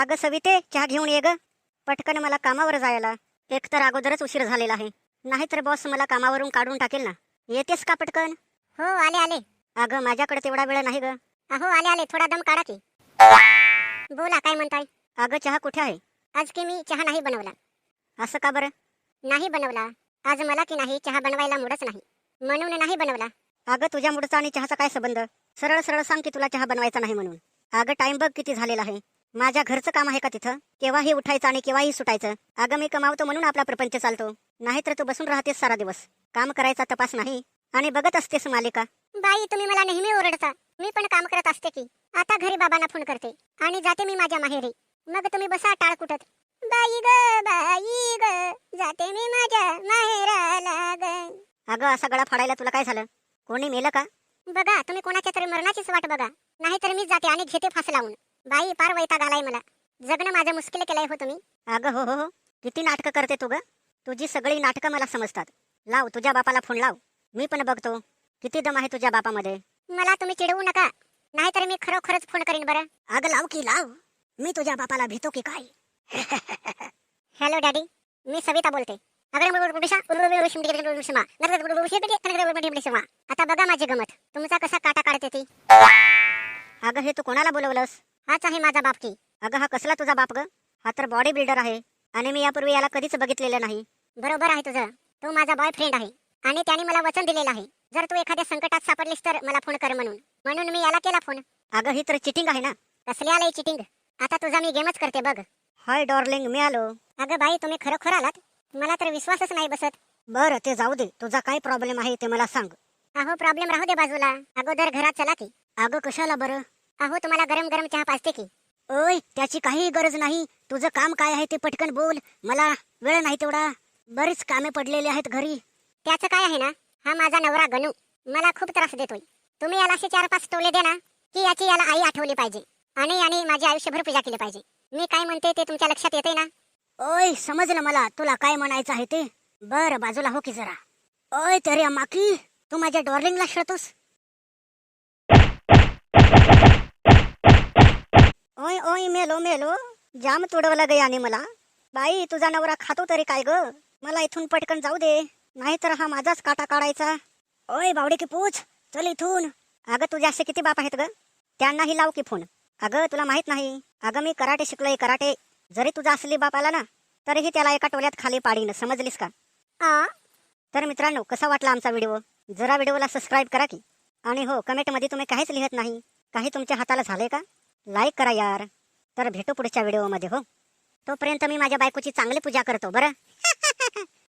अगं सविते चहा घेऊन ये ग. पटकन मला कामावर जायला. एक तर अगोदरच उशीर झालेला आहे. नाहीतर बॉस मला कामावरून काढून टाकेल ना. येतेस का पटकन? हो आले आले. अगं माझ्याकडे तेवढा वेळ नाही ग. अहो आले आले. थोडा दम काढा की. बोला काय म्हणताय? अगं चहा कुठे आहे? आज की मी चहा नाही बनवला. असं का बरं? नाही बनवला. आज मला की नाही चहा बनवायला मुडच नाही. म्हणून नाही बनवला. अगं तुझ्या मुडचा आणि चहाचा काय संबंध? सरळ सरळ सांग की तुला चहा बनवायचा नाही म्हणून. अगं टाइम बघ किती झालेला आहे. माझ्या घरचं काम आहे का तिथं? केव्हाही उठायचं आणि केव्हाही सुटायचं? अगं मी कमावतो म्हणून आपला प्रपंच चालतो. नाहीतर तू बसून राहतेस सारा दिवस. काम करायचा तपास नाही. आणि बघत असतेस मालिका. बाई तुम्ही मला नेहमी ओरडता. मी पण काम करत असते की. आता घरी बाबांना फोन करते. आणि जाते मी माझ्या माहेरी. मग तुम्ही बसा टाळ कुटत बाई ग बाई ग जाते मी माझ्या माहेराला ग. अगं असा गळा फाडायला तुला काय झालं? कोणी मेलं का? बघा तुम्ही कोणाच्या तरी मरणाचीच वाट बघा. नाहीतर मीच जाते आणि घेते फास लावून. बाई पार वैताग आलाय मला जगणं माझं मुश्किल केलंय हो तुम्ही अगं हो हो हो किती नाटकं करते तू ग तुझी सगळी नाटकं मला समजतात लाव तुझ्या बापाला फोन लाव मी पण बघतो किती दम आहे तुझ्या बापामध्ये मला तुम्ही चिडवू नका नाहीतर मी खरोखरच फोन करीन बरं अगं लाव की लाव मी तुझ्या बापाला भीतो की काय हॅलो डॅडी मी सविता बोलते आता बघा माझी गमत तुमचा कसा काटा काढते ती अगं हे तू कोणाला बोलवलंस हाच आहे माझा बाप की. अगं हा कसला तुझा बाप ग? हा तर बॉडी बिल्डर आहे. आणि मी यापूर्वी याला कधीच बघितलेलं नाही. बरोबर आहे तुझं. तो माझा बॉयफ्रेंड आहे. आणि त्याने मला वचन दिलेलं आहे. जर तू एखाद्या संकटात सापडलीस तर मला फोन कर म्हणून. म्हणून मी याला केला फोन अगं ही तर चिटिंग आहे ना? कसली आलंय चिटिंग आता तुझा मी गेमच करते बघ. हाय डॉर्लिंग मी आलो. अगं बाई तुम्ही खरोखर आलात? मला तर विश्वासच नाही बसत. बरं ते जाऊ दे. तुझा काय प्रॉब्लेम आहे ते मला सांग. अहो प्रॉब्लेम राहू दे बाजूला. अगोदर घरात चला की. अगं कशाला बरं? अहो तुम्हाला गरम गरम चहा पाजते की. ओय त्याची काही गरज नाही. तुझं काम काय आहे ते पटकन बोल. मला वेळ नाही तेवढा. बरीच कामे पडलेली आहेत घरी. त्याचं काय आहे ना? हा माझा नवरा गणू. मला खूप त्रास देतोय. तुम्ही याला असे चार पाच टोले दे ना की याची याला आई आठवली पाहिजे. आणि आणि माझी आयुष्यभर पूजा केली पाहिजे. मी काय म्हणते ते तुमच्या लक्षात येते ना? ओय समजलं मला. तुला काय म्हणायचं आहे ते? बर बाजूला हो की जरा. ओय तरी माकी तू माझ्या डॉर्लिंगला खेळतोस ओय मेलो मेलो. जाम तुडवलं ग याने मला. बाई तुझा नवरा खातो तरी काय ग? मला इथून पटकन जाऊ दे. नाहीतर हा माझाच काटा काढायचा. ओय बावडे की पूछ. चल इथून. अगं तुझे असे किती बाप आहेत ग? त्यांनाही लाव की फोन. अगं तुला माहीत नाही. अगं मी कराटे शिकलोय कराटे. जरी तुझा असली बाप आला ना तरीही त्याला एका टोल्यात खाली पाडीन. समजलीस का? आ? तर मित्रांनो कसा वाटला आमचा व्हिडिओ? जरा व्हिडिओला सबस्क्राईब करा की. आणि हो कमेंटमध्ये तुम्ही काहीच लिहित नाही. काही तुमच्या हाताला झाले का? लाईक करा यार. तर भेटू पुढच्या व्हिडिओमध्ये हो. तोपर्यंत मी माझ्या बायकोची चांगली पूजा करतो बरं?